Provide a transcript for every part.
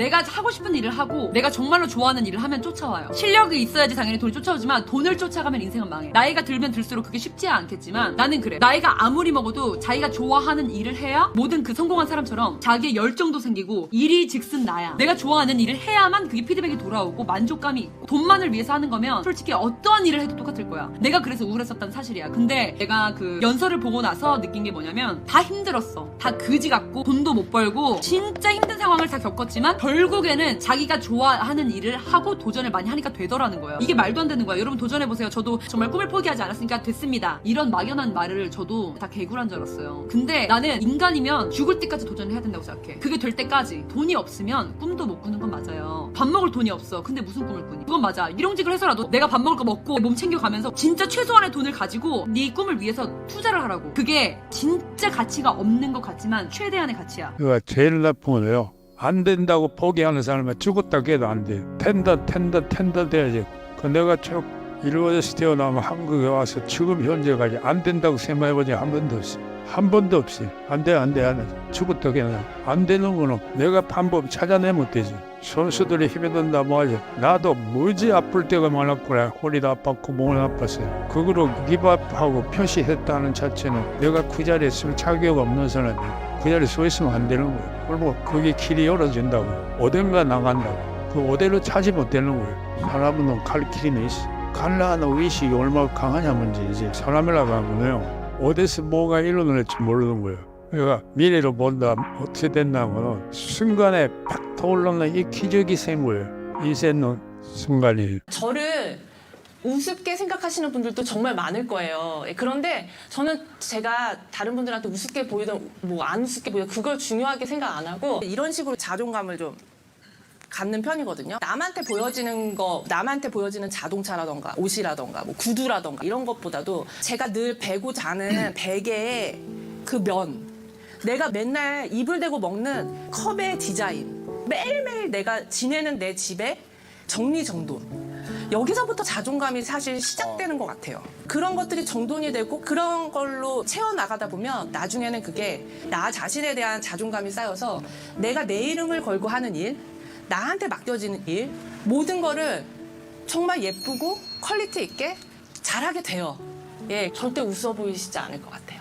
내가 하고 싶은 일을 하고 내가 정말로 좋아하는 일을 하면 쫓아와요. 실력이 있어야지 당연히 돈이 쫓아오지만 돈을 쫓아가면 인생은 망해. 나이가 들면 들수록 그게 쉽지 않겠지만 나는 그래. 나이가 아무리 먹어도 자기가 좋아하는 일을 해야 모든 그 성공한 사람처럼 자기의 열정도 생기고 일이 즉슨 나야. 내가 좋아하는 일을 해야만 그게 피드백이 돌아오고 만족감이 있고 돈만을 위해서 하는 거면 솔직히 어떠한 일을 해도 똑같을 거야. 내가 그래서 우울했었다는 사실이야. 근데 내가 그 연설을 보고 나서 느낀 게 뭐냐면 다 힘들었어. 다 그지 같고 돈도 못 벌고 진짜 힘든 상황을 다 겪었지만 결 국에는 자기가 좋아하는 일을 하고 도전을 많이 하니까 되더라는 거예요. 이게 말도 안 되는 거야. 여러분 도전해보세요. 저도 정말 꿈을 포기하지 않았으니까 됐습니다. 이런 막연한 말을 저도 다 개구란 줄 알았어요. 근데 나는 인간이면 죽을 때까지 도전을 해야 된다고 생각해. 그게 될 때까지 돈이 없으면 꿈도 못 꾸는 건 맞아요. 밥 먹을 돈이 없어. 근데 무슨 꿈을 꾸니? 그건 맞아. 일용직을 해서라도 내가 밥 먹을 거 먹고 몸 챙겨가면서 진짜 최소한의 돈을 가지고 네 꿈을 위해서 투자를 하라고. 그게 진짜 가치가 없는 것 같지만 최대한의 가치야. 제일 나쁜 거예요. 안 된다고 포기하는 사람은 죽었다 해도 안 돼. 텐더 텐더 텐더 돼야지. 그 내가 쭉 일본에서 태어나면 한국에 와서 지금 현재까지 안 된다고 생각해보니 한 번도 없어. 한 번도 없이 안 돼 안 돼 안 돼. 죽었다 그냥 안 되는 거는 내가 방법 찾아내면 되지. 선수들이 힘이 든다 뭐하지. 나도 무지 아플 때가 많았구나. 허리도 아팠고 몸이 아팠어요. 그거로 기밥하고 표시했다는 자체는 내가 그 자리에 있을 자격 없는 사람이야. 그 자리에 서 있으면 안 되는 거예요. 그리고 그게 길이 열어진다고. 어딘가 나간다고. 그 어디로 차지 못 되는 거예요. 사람은 갈 길이 있어. 갈라하는 의식이 얼마나 강하냐 문제지. 사람이라고 하면요. 어디서 뭐가 일어날지 모르는 거예요. 그러니까 미래로 본다 어떻게 된다면 순간에 팍 떠올르는 이 기적이 생거예요. 인생은 순간이. 저를 우습게 생각하시는 분들도 정말 많을 거예요. 예, 그런데 저는 제가 다른 분들한테 우습게 보이든 뭐안 우습게 보이든 그걸 중요하게 생각 안 하고 이런 식으로 자존감을 좀 갖는 편이거든요. 남한테 보여지는 거, 남한테 보여지는 자동차라던가 옷이라던가 뭐 구두라던가 이런 것보다도 제가 늘 베고 자는 베개의 그 면, 내가 맨날 입을 대고 먹는 컵의 디자인, 매일매일 내가 지내는 내 집의 정리정돈. 여기서부터 자존감이 사실 시작되는 것 같아요. 그런 것들이 정돈이 되고 그런 걸로 채워나가다 보면 나중에는 그게 나 자신에 대한 자존감이 쌓여서 내가 내 이름을 걸고 하는 일, 나한테 맡겨지는 일, 모든 거를 정말 예쁘고 퀄리티 있게 잘하게 돼요. 예, 절대 웃어 보이시지 않을 것 같아요.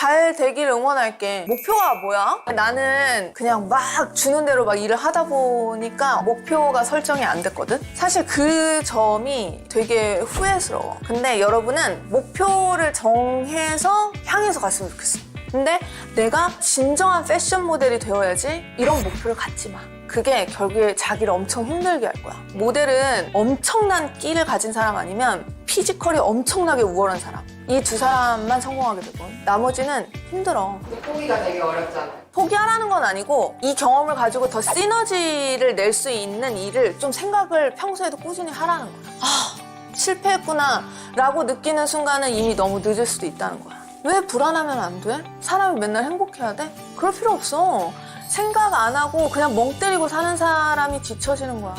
잘 되길 응원할게. 목표가 뭐야? 나는 그냥 막 주는 대로 막 일을 하다 보니까 목표가 설정이 안 됐거든? 사실 그 점이 되게 후회스러워. 근데 여러분은 목표를 정해서 향해서 갔으면 좋겠어. 근데 내가 진정한 패션 모델이 되어야지 이런 목표를 갖지 마. 그게 결국에 자기를 엄청 힘들게 할 거야. 모델은 엄청난 끼를 가진 사람 아니면 피지컬이 엄청나게 우월한 사람. 이 두 사람만 성공하게 되고 나머지는 힘들어. 포기가 되게 어렵잖아요. 포기하라는 건 아니고 이 경험을 가지고 더 시너지를 낼 수 있는 일을 좀 생각을 평소에도 꾸준히 하라는 거야. 아, 실패했구나 라고 느끼는 순간은 이미 너무 늦을 수도 있다는 거야. 왜 불안하면 안 돼? 사람이 맨날 행복해야 돼? 그럴 필요 없어. 생각 안 하고 그냥 멍 때리고 사는 사람이 뒤처지는 거야.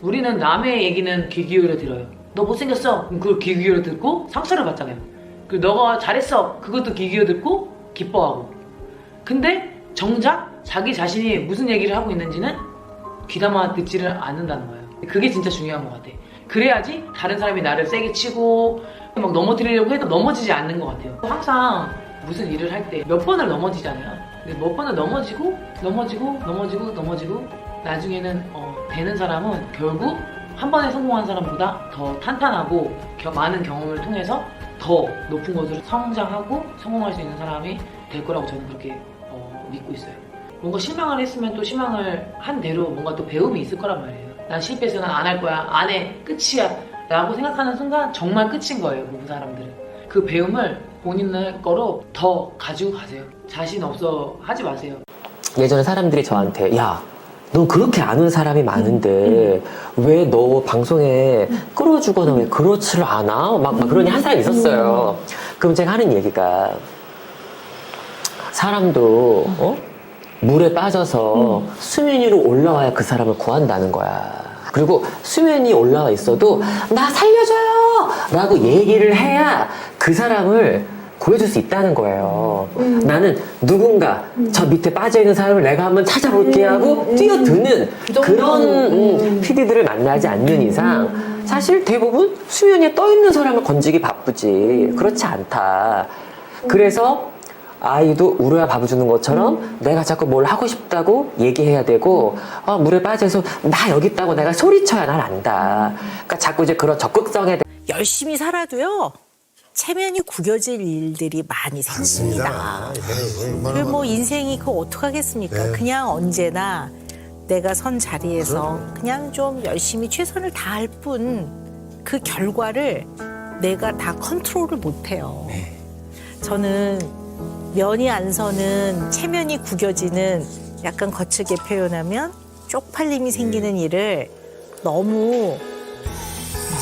우리는 남의 얘기는 귀 기울여 들어요. 너 못생겼어? 그걸 귀 기울여 듣고 상처를 받잖아요. 그리고 너가 잘했어? 그것도 귀 기울여 듣고 기뻐하고. 근데 정작 자기 자신이 무슨 얘기를 하고 있는지는 귀담아 듣지를 않는다는 거예요. 그게 진짜 중요한 것 같아. 그래야지 다른 사람이 나를 세게 치고 막 넘어뜨리려고 해도 넘어지지 않는 것 같아요. 항상 무슨 일을 할 때 몇 번을 넘어지잖아요. 근데 몇 번을 넘어지고 넘어지고 넘어지고 넘어지고 나중에는 어, 되는 사람은 결국 한 번에 성공한 사람보다 더 탄탄하고 겨- 많은 경험을 통해서 더 높은 곳으로 성장하고 성공할 수 있는 사람이 될 거라고 저는 그렇게 어, 믿고 있어요. 뭔가 실망을 했으면 또 실망을 한 대로 뭔가 또 배움이 있을 거란 말이에요. 난 실패해서 난 안 할 거야. 안 해. 끝이야. 라고 생각하는 순간 정말 끝인 거예요. 모든 사람들은. 그 배움을 본인의 거로 더 가지고 가세요. 자신 없어 하지 마세요. 예전에 사람들이 저한테 야, 너 그렇게 아는 사람이 많은데 왜 너 방송에 끌어주거나 왜 그렇지를 않아? 막, 막 그런 한 사람이 있었어요. 그럼 제가 하는 얘기가 사람도 어? 물에 빠져서 수면 위로 올라와야 그 사람을 구한다는 거야. 그리고 수면이 올라와 있어도 나 살려줘요! 라고 얘기를 해야 그 사람을 구해줄 수 있다는 거예요. 나는 누군가 저 밑에 빠져 있는 사람을 내가 한번 찾아볼게 하고 뛰어드는 그런 음, PD들을 만나지 않는 이상 사실 대부분 수면 위에 떠 있는 사람을 건지기 바쁘지. 그렇지 않다. 그래서 아이도 우려야 밥 주는 것처럼 내가 자꾸 뭘 하고 싶다고 얘기해야 되고 어, 물에 빠져서 나 여기 있다고 내가 소리쳐야 날 안다. 그러니까 자꾸 이제 그런 적극성에 열심히 살아도요. 체면이 구겨질 일들이 많이 생깁니다. 그리고 뭐 인생이 그거 어떡하겠습니까? 그냥 언제나 내가 선 자리에서 그냥 좀 열심히 최선을 다할 뿐 그 결과를 내가 다 컨트롤을 못해요. 저는 면이 안 서는 체면이 구겨지는 약간 거칠게 표현하면 쪽팔림이 생기는 일을 너무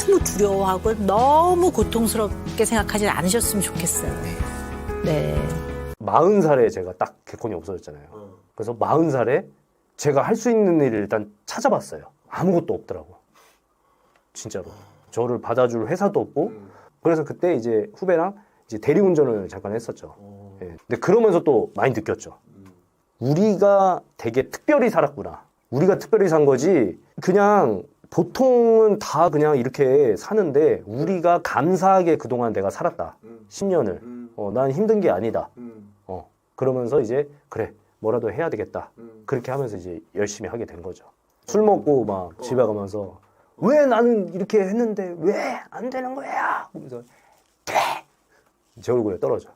너무 두려워하고 너무 고통스럽게 생각하지 않으셨으면 좋겠어요. 네. 마흔 살에 제가 딱 개콘이 없어졌잖아요. 그래서 마흔 살에 제가 할 수 있는 일을 일단 찾아봤어요. 아무것도 없더라고. 진짜로. 저를 받아줄 회사도 없고. 그래서 그때 이제 후배랑 이제 대리운전을 잠깐 했었죠. 예. 근데 그러면서 또 많이 느꼈죠. 우리가 되게 특별히 살았구나. 우리가 특별히 산 거지. 그냥 보통은 다 그냥 이렇게 사는데 우리가 감사하게 그동안 내가 살았다. 10년을. 어, 난 힘든 게 아니다. 어, 그러면서 이제 그래 뭐라도 해야 되겠다. 그렇게 하면서 이제 열심히 하게 된 거죠. 술 먹고 막 집에 가면서 왜 나는 이렇게 했는데 왜 안 되는 거야? 그러면서 그래 제 얼굴에 떨어져.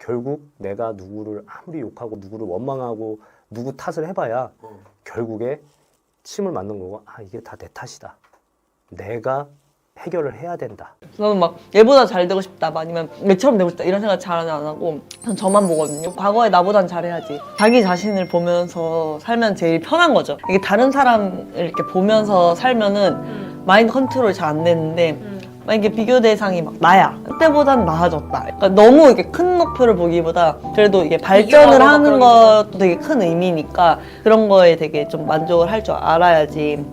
결국 내가 누구를 아무리 욕하고 누구를 원망하고 누구 탓을 해봐야 결국에 침을 맞는 거고 아 이게 다 내 탓이다. 내가 해결을 해야 된다. 저는 막 얘보다 잘 되고 싶다 막 아니면 얘처럼 되고 싶다 이런 생각 잘 안 하고 전 저만 보거든요. 과거에 나보단 잘해야지. 자기 자신을 보면서 살면 제일 편한 거죠. 이게 다른 사람을 이렇게 보면서 살면은 마인드 컨트롤 잘 안 되는데 만약에 비교 대상이 막 나야 그때보단 나아졌다 그러니까 너무 이렇게 큰 목표를 보기보다 그래도 이게 발전을 비교하고 하는 그러니까. 것도 되게 큰 의미니까 그런 거에 되게 좀 만족을 할 줄 알아야지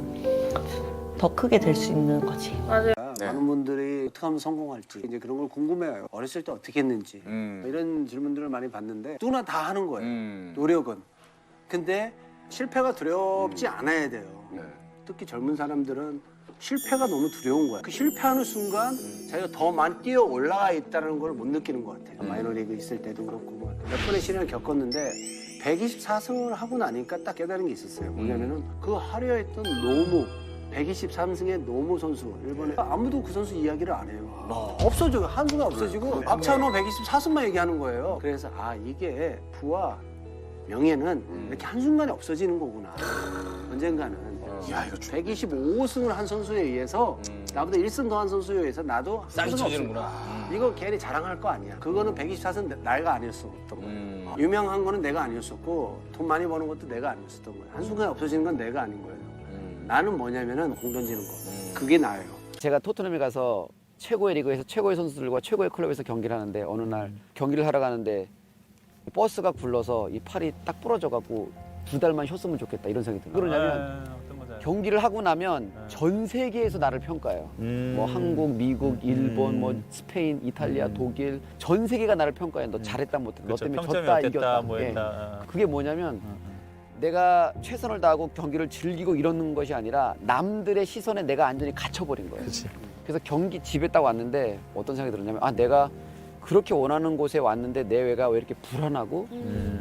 더 크게 될 수 있는 거지 많은 분들이 어떻게 하면 성공할지 이제 그런 걸 궁금해해요. 어렸을 때 어떻게 했는지 이런 질문들을 많이 받는데 누구나 다 하는 거예요. 노력은. 근데 실패가 두렵지 않아야 돼요. 특히 젊은 사람들은 실패가 너무 두려운 거야. 그 실패하는 순간 자기가 더 많이 뛰어 올라가 있다는 걸 못 느끼는 것 같아요. 마이너리그 있을 때도 그렇고 뭐 몇 번의 시련을 겪었는데 124승을 하고 나니까 딱 깨달은 게 있었어요. 뭐냐면은 그 하려 했던 노무 123승의 노무 선수 일본에 아무도 그 선수 이야기를 안 해요. 없어져요. 한수가 없어지고 박찬호 124승만 얘기하는 거예요. 그래서 아 이게 부와 명예는 이렇게 한순간에 없어지는 거구나. 언젠가는 125승을 한 선수에 의해서 나보다 1승 더한 선수에 의해서 나도 쌀 수가 없구나. 이거 괜히 자랑할 거 아니야. 그거는 124승 나가 아니었었던 거야. 유명한 거는 내가 아니었었고 돈 많이 버는 것도 내가 아니었었던 거야. 한순간에 없어지는 건 내가 아닌 거예요. 나는 뭐냐면은 공 던지는 거. 그게 나예요. 제가 토트넘에 가서 최고의 리그에서 최고의 선수들과 최고의 클럽에서 경기를 하는데 어느 날 경기를 하러 가는데 버스가 굴러서 이 팔이 딱 부러져 갖고 두 달만 쉬었으면 좋겠다 이런 생각이 들어요. 그러냐면 경기를 하고 나면 전 세계에서 나를 평가해요. 뭐 한국, 미국, 일본, 뭐 스페인, 이탈리아, 독일 전 세계가 나를 평가해. 너 잘했다 못했다. 너 때문에 졌다 이겼다. 예. 그게 뭐냐면 내가 최선을 다하고 경기를 즐기고 이러는 것이 아니라 남들의 시선에 내가 완전히 갇혀버린 거예요. 그래서 경기 집에 딱 왔는데 어떤 생각이 들었냐면 아 내가 그렇게 원하는 곳에 왔는데 내 외가 왜 이렇게 불안하고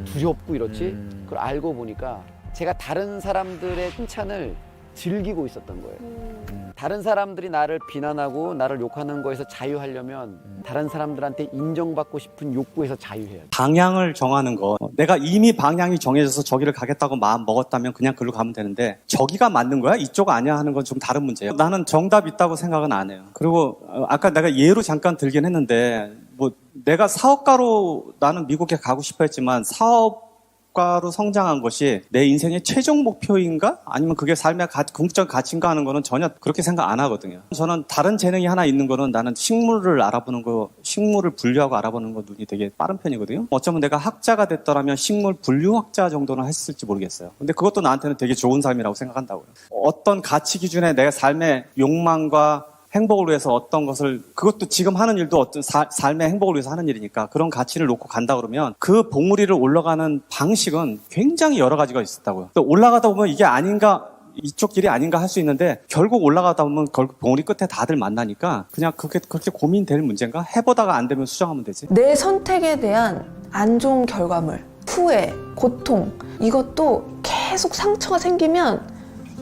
두렵고 이렇지? 그걸 알고 보니까 제가 다른 사람들의 칭찬을 즐기고 있었던 거예요. 다른 사람들이 나를 비난하고 나를 욕하는 거에서 자유하려면 다른 사람들한테 인정받고 싶은 욕구에서 자유해야 돼. 방향을 정하는 거. 내가 이미 방향이 정해져서 저기를 가겠다고 마음 먹었다면 그냥 글로 가면 되는데 저기가 맞는 거야? 이쪽 아니야? 하는 건 좀 다른 문제예요. 나는 정답 있다고 생각은 안 해요. 그리고 어, 아까 내가 예로 잠깐 들긴 했는데 뭐 내가 사업가로 나는 미국에 가고 싶어 했지만 사업 가로 성장한 것이 내 인생의 최종 목표인가? 아니면 그게 삶의 가, 궁극적 가치인가 하는 거는 전혀 그렇게 생각 안 하거든요. 저는 다른 재능이 하나 있는 거는 나는 식물을 알아보는 거, 식물을 분류하고 알아보는 거 눈이 되게 빠른 편이거든요. 어쩌면 내가 학자가 됐더라면 식물 분류학자 정도는 했을지 모르겠어요. 근데 그것도 나한테는 되게 좋은 삶이라고 생각한다고요. 어떤 가치 기준에 내 삶의 욕망과 행복을 위해서 어떤 것을 그것도 지금 하는 일도 어떤 사- 삶의 행복을 위해서 하는 일이니까 그런 가치를 놓고 간다 그러면 그 봉우리를 올라가는 방식은 굉장히 여러 가지가 있었다고요. 또 올라가다 보면 이게 아닌가 이쪽 길이 아닌가 할 수 있는데 결국 올라가다 보면 결국 봉우리 끝에 다들 만나니까 그냥 그게 그렇게 고민될 문제인가 해보다가 안 되면 수정하면 되지. 내 선택에 대한 안 좋은 결과물, 후회, 고통 이것도 계속 상처가 생기면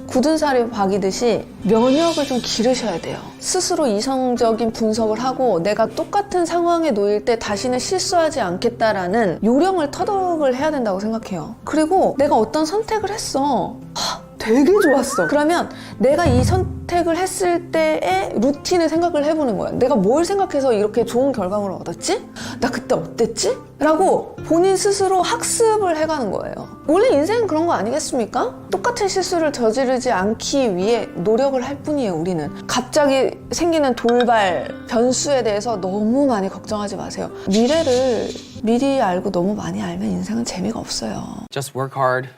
굳은 살이 박이듯이 면역을 좀 기르셔야 돼요. 스스로 이성적인 분석을 하고 내가 똑같은 상황에 놓일 때 다시는 실수하지 않겠다라는 요령을 터득을 해야 된다고 생각해요. 그리고 내가 어떤 선택을 했어. 하, 되게 좋았어. 그러면 내가 이 선 택을 했을 때의 루틴을 생각을 해보는 거야. 내가 뭘 생각해서 이렇게 좋은 결과물을 얻었지? 나 그때 어땠지? 라고 본인 스스로 학습을 해가는 거예요. 원래 인생은 그런 거 아니겠습니까? 똑같은 실수를 저지르지 않기 위해 노력을 할 뿐이에요, 우리는. 갑자기 생기는 돌발, 변수에 대해서 너무 많이 걱정하지 마세요. 미래를 미리 알고 너무 많이 알면 인생은 재미가 없어요. just work hard,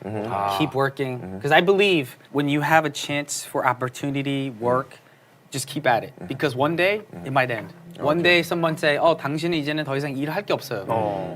keep working. Because I believe when you have a chance for opportunity, work, just keep at it. Because one day it might end. One day someone say, "어, 당신은 이제는 더 이상 일을 할 게 없어요."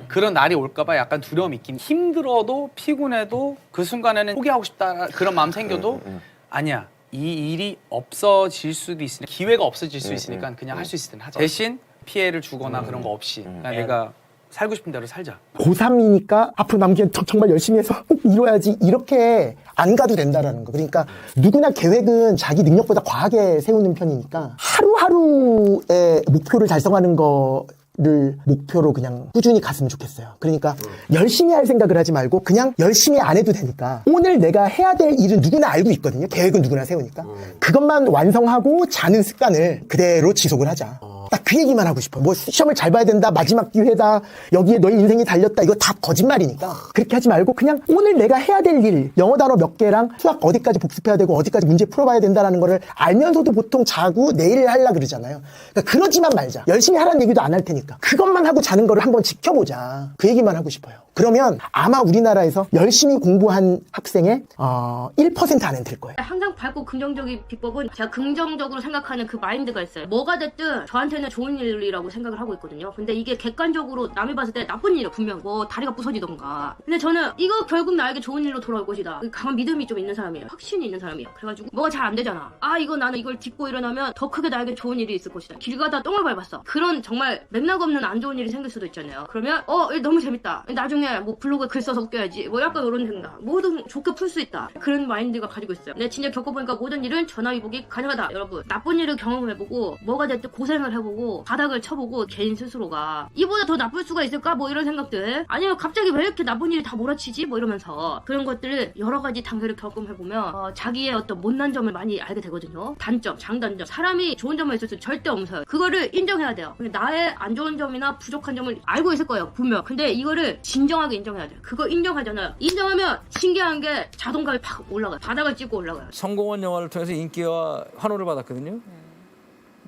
그런 날이 올까봐 약간 두려움이 있긴. 힘들어도 피곤해도 그 순간에는 포기하고 싶다 그런 마음 생겨도 아니야. 이 일이 없어질 수도 있으니 기회가 없어질 수 있으니까 그냥 할 수 있을 때는 하자. 대신 피해를 주거나 그런 거 없이 그냥 내가 살고 싶은 대로 살자. 고3이니까 앞으로 저 정말 열심히 해서 꼭 이뤄야지 이렇게 안 가도 된다라는 거. 그러니까 누구나 계획은 자기 능력보다 과하게 세우는 편이니까 하루하루의 목표를 달성하는 거 를 목표로 그냥 꾸준히 갔으면 좋겠어요. 그러니까 열심히 할 생각을 하지 말고 그냥 열심히 안 해도 되니까 오늘 내가 해야 될 일은 누구나 알고 있거든요. 계획은 누구나 세우니까. 그것만 완성하고 자는 습관을 그대로 지속을 하자. 딱그 얘기만 하고 싶어. 뭐 시험을 잘 봐야 된다, 마지막 기회다, 여기에 너의 인생이 달렸다. 이거 다 거짓말이니까. 그렇게 하지 말고 그냥 오늘 내가 해야 될 일, 영어 단어 몇 개랑 수학 어디까지 복습해야 되고 어디까지 문제 풀어봐야 된다라는 거를 알면서도 보통 자고 내일 하려 그러잖아요. 그러니까 그러지만 말자. 열심히 하라는 얘기도 안 할 테니까. 그것만 하고 자는 거를 한번 지켜보자. 그 얘기만 하고 싶어요. 그러면 아마 우리나라에서 열심히 공부한 학생의 어, 1% 안에는 들 거예요. 항상 밝고 긍정적인 비법은 제가 긍정적으로 생각하는 그 마인드가 있어요. 뭐가 됐든 저한테는 좋은 일이라고 생각을 하고 있거든요. 근데 이게 객관적으로 남이 봤을 때 나쁜 일이에요. 분명 뭐 다리가 부서지던가. 근데 저는 이거 결국 나에게 좋은 일로 돌아올 것이다. 강한 믿음이 좀 있는 사람이에요. 확신이 있는 사람이에요. 그래가지고 뭐가 잘 안 되잖아. 아 이거 나는 이걸 딛고 일어나면 더 크게 나에게 좋은 일이 있을 것이다. 길 가다 똥을 밟았어. 그런 정말 맥락 없는 안 좋은 일이 생길 수도 있잖아요. 그러면 어 너무 재밌다. 나중에 뭐 블로그에 글 써서 웃겨야지. 뭐 약간 이런 생각. 뭐든 좋게 풀 수 있다. 그런 마인드가 가지고 있어요. 근데 진짜 겪어보니까 모든 일은 전화위복이 가능하다. 여러분 나쁜 일을 경험해보고 뭐가 됐든 고생을 해보고 바닥을 쳐보고 개인 스스로가 이보다 더 나쁠 수가 있을까? 뭐 이런 생각들. 아니면 갑자기 왜 이렇게 나쁜 일이 다 몰아치지? 뭐 이러면서 그런 것들을 여러 가지 단계를 경험해보면 어, 자기의 어떤 못난 점을 많이 알게 되거든요. 단점, 장단점. 사람이 좋은 점만 있을 수 절대 없어요. 그거를 인정해야 돼요. 나의 안 좋은 점이나 부족한 점을 알고 있을 거예요. 분명. 근데 이거를 진정하게 인정해야 돼요. 그거 인정하잖아요. 인정하면 신기한 게 자동감이 팍 올라가요. 바닥을 찍고 올라가요. 성공한 영화를 통해서 인기와 환호를 받았거든요. 근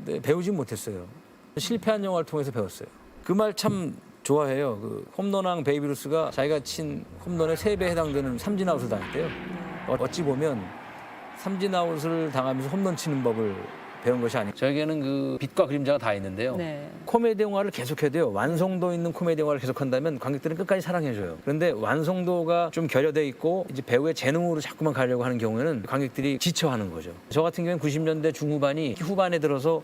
데 배우지 못했어요. 실패한 영화를 통해서 배웠어요. 그 말 참 좋아해요. 그 홈런왕 베이비루스가 자기가 친 홈런의 세배 해당되는 삼진 아웃을 당했대요. 어- 어찌 보면 삼진 아웃을 당하면서 홈런 치는 법을 배운 것이 아니에요. 저에게는 그 빛과 그림자가 다 있는데요. 네. 코미디 영화를 계속해야 돼요. 완성도 있는 코미디 영화를 계속한다면 관객들은 끝까지 사랑해줘요. 그런데 완성도가 좀 결여돼 있고 이제 배우의 재능으로 자꾸만 가려고 하는 경우에는 관객들이 지쳐하는 거죠. 저 같은 경우는 90년대 중후반이 후반에 들어서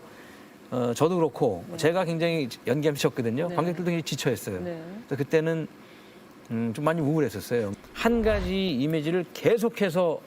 어, 저도 그렇고 제가 굉장히 연기하면서 쳤거든요. 네. 관객들도 굉장히 지쳐했어요. 네. 그때는 음, 좀 많이 우울했었어요. 한 가지 이미지를 계속해서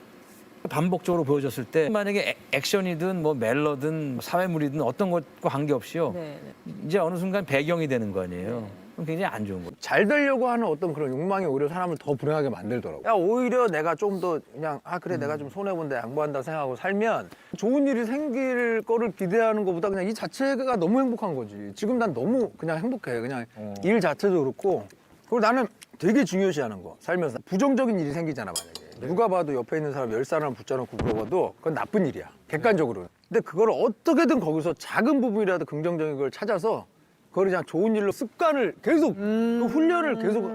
반복적으로 보여줬을 때 만약에 액- 액션이든 뭐 멜로든 사회물이든 어떤 것과 관계없이요. 네. 이제 어느 순간 배경이 되는 거 아니에요. 그럼 굉장히 안 좋은 거죠. 잘 되려고 하는 어떤 그런 욕망이 오히려 사람을 더 불행하게 만들더라고. 야 오히려 내가 좀 더 그냥 아 그래 내가 좀 손해 본데 양보한다 생각하고 살면 좋은 일이 생길 거를 기대하는 것보다 그냥 이 자체가 너무 행복한 거지. 지금 난 너무 그냥 행복해. 그냥 일 자체도 그렇고 그리고 나는 되게 중요시하는 거 살면서 부정적인 일이 생기잖아 만약에 누가 봐도 옆에 있는 사람 열 사람을 붙여놓고 물어봐도 그건 나쁜 일이야 객관적으로는. 근데 그걸 어떻게든 거기서 작은 부분이라도 긍정적인 걸 찾아서 그걸 그냥 좋은 일로 습관을 계속 그 훈련을 계속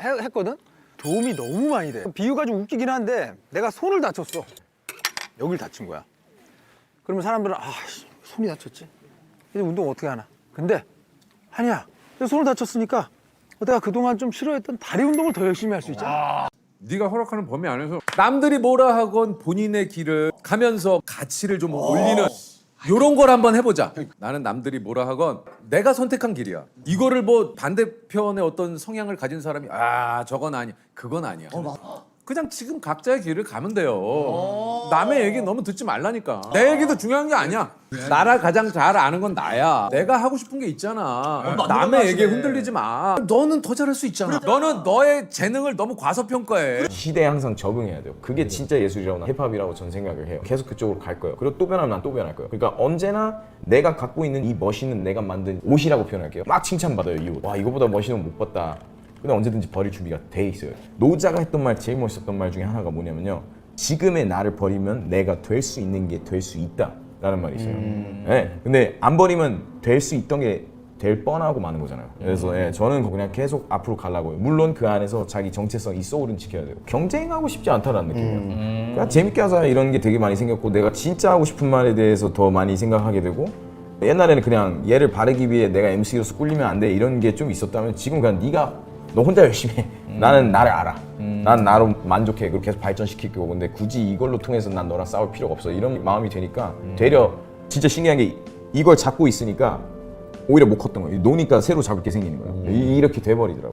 해- 했거든. 도움이 너무 많이 돼. 비유가 좀 웃기긴 한데 내가 손을 다쳤어. 여길 다친 거야. 그러면 사람들은 아 씨, 손이 다쳤지. 이제 운동 어떻게 하나. 근데 내 손을 다쳤으니까 내가 그동안 좀 싫어했던 다리 운동을 더 열심히 할 수 있잖아. 네가 허락하는 범위 안에서 남들이 뭐라 하건 본인의 길을 가면서 가치를 좀 올리는 요런 걸 한번 해보자. 나는 남들이 뭐라 하건 내가 선택한 길이야. 이거를 뭐 반대편의 어떤 성향을 가진 사람이 아 저건 아니야. 그건 아니야. 그냥 지금 각자의 길을 가면 돼요. 남의 얘기 너무 듣지 말라니까. 내 얘기도 중요한 게 아니야. 나라 가장 잘 아는 건 나야. 내가 하고 싶은 게 있잖아. 남의 얘기에 흔들리지 마. 너는 더 잘할 수 있잖아. 너는 너의 재능을 너무 과소평가해. 시대에 항상 적응해야 돼요. 그게 진짜 예술이라고 나 힙합이라고 전 생각을 해요. 계속 그쪽으로 갈 거예요. 그리고 또 변하면 난 또 변할 거예요. 그러니까 언제나 내가 갖고 있는 이 멋있는 내가 만든 옷이라고 표현할게요. 막 칭찬받아요, 이 옷. 와, 이거보다 멋있는 옷 못 봤다. 근데 언제든지 버릴 준비가 돼 있어요. 노자가 했던 말 제일 멋있었던 말 중에 하나가 뭐냐면요. 지금의 나를 버리면 내가 될 수 있는 게 될 수 있다. 라는 말이 있어요. 네. 근데 안 버리면 될 수 있던 게 될 뻔하고 마는 거잖아요. 그래서 예, 저는 그냥 계속 앞으로 가려고요. 물론 그 안에서 자기 정체성, 이 소울은 지켜야 돼요. 경쟁하고 싶지 않다는 느낌이에요. 그냥 재밌게 하자 이런 게 되게 많이 생겼고 내가 진짜 하고 싶은 말에 대해서 더 많이 생각하게 되고 옛날에는 그냥 얘를 바르기 위해 내가 MC로서 꿀리면 안 돼 이런 게 좀 있었다면 지금 그냥 네가 너 혼자 열심히 해. 나는 나를 알아. 난 나로 만족해. 그리고 계속 발전시킬 거고. 근데 굳이 이걸로 통해서 난 너랑 싸울 필요가 없어. 이런 마음이 되니까 되려 진짜 신기한 게 이걸 잡고 있으니까 오히려 못 컸던 거예요. 노니까 새로 잡을 게 생기는 거예요. 이- 이렇게 돼버리더라고.